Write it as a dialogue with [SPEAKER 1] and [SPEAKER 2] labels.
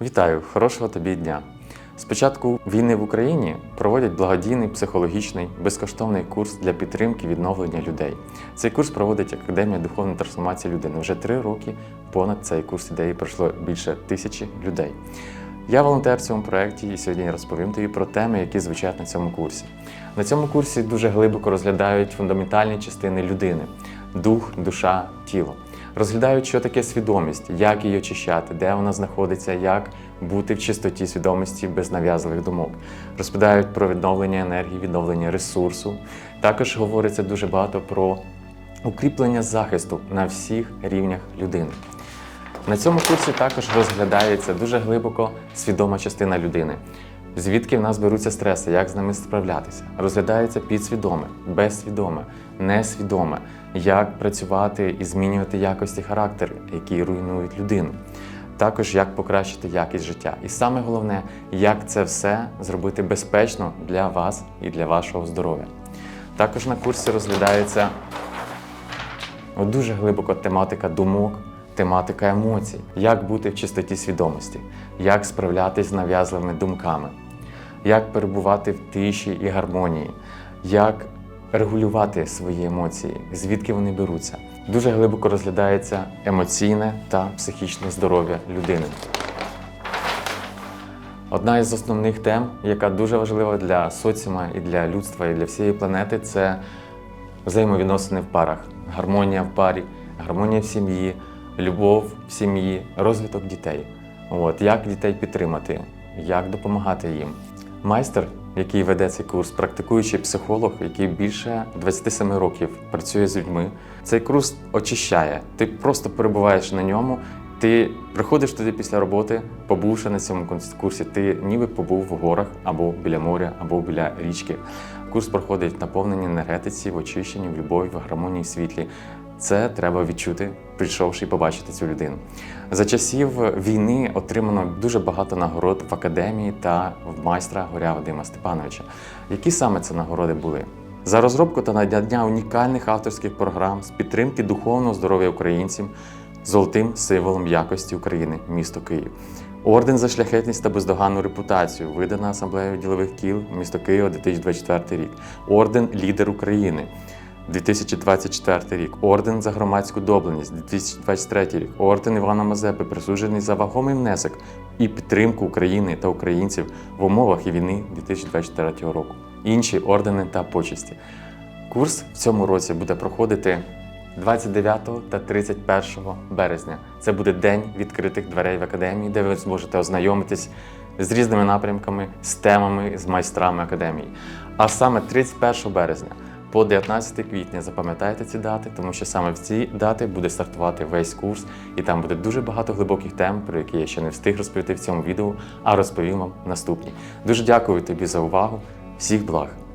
[SPEAKER 1] Вітаю, хорошого тобі дня. З початку війни в Україні проводять благодійний психологічний безкоштовний курс для підтримки відновлення людей. Цей курс проводить Академія духовної трансформації людини. Вже три роки понад цей курс ідеї пройшло більше тисячі людей. Я волонтер в цьому проєкті і сьогодні розповім тобі про теми, які звучать на цьому курсі. На цьому курсі дуже глибоко розглядають фундаментальні частини людини: дух, душа, тіло. Розглядають, що таке свідомість, як її очищати, де вона знаходиться, як бути в чистоті свідомості без нав'язливих думок. Розповідають про відновлення енергії, відновлення ресурсу. Також говориться дуже багато про укріплення захисту на всіх рівнях людини. На цьому курсі також розглядається дуже глибоко свідома частина людини. Звідки в нас беруться стреси, як з ними справлятися? Розглядається підсвідоме, безсвідоме, несвідоме, як працювати і змінювати якості характеру, які руйнують людину. Також як покращити якість життя. І саме головне, як це все зробити безпечно для вас і для вашого здоров'я. Також на курсі розглядається дуже глибоко тематика думок, тематика емоцій, як бути в чистоті свідомості, як справлятись з нав'язливими думками, як перебувати в тиші і гармонії, як регулювати свої емоції, звідки вони беруться. Дуже глибоко розглядається емоційне та психічне здоров'я людини. Одна із основних тем, яка дуже важлива для соціума і для людства, і для всієї планети, це взаємовідносини в парах, гармонія в парі, гармонія в сім'ї, любов в сім'ї, розвиток дітей. От, як дітей підтримати, як допомагати їм. Майстер, який веде цей курс, практикуючий психолог, який більше 27 років працює з людьми. Цей курс очищає. Ти просто перебуваєш на ньому. Ти приходиш туди після роботи, побувши на цьому курсі, ти ніби побув в горах або біля моря, або біля річки. Курс проходить в наповненні енергетиці, в очищенні, в любові, в гармонії, в світлі. Це треба відчути, прийшовши і побачити цю людину. За часів війни отримано дуже багато нагород в академії та в майстра Горя Вадима Степановича. Які саме це нагороди були? За розробку та надання унікальних авторських програм з підтримки духовного здоров'я українців золотим символом якості України місто Київ. Орден за шляхетність та бездоганну репутацію, видана асамблеєю ділових кіл місто Києва 2024 рік. Орден Лідер України. 2024 рік, орден за громадську добленість, 2023 рік, орден Івана Мазепи, присуджений за вагомий внесок і підтримку України та українців в умовах і війни 2024 року. Інші ордени та почесті. Курс в цьому році буде проходити 29 та 31 березня. Це буде день відкритих дверей в академії, де ви зможете ознайомитись з різними напрямками, з темами, з майстрами академії. А саме 31 березня по 19 квітня запам'ятайте ці дати, тому що саме в ці дати буде стартувати весь курс, і там буде дуже багато глибоких тем, про які я ще не встиг розповісти в цьому відео, а розповім вам наступні. Дуже дякую тобі за увагу. Всіх благ!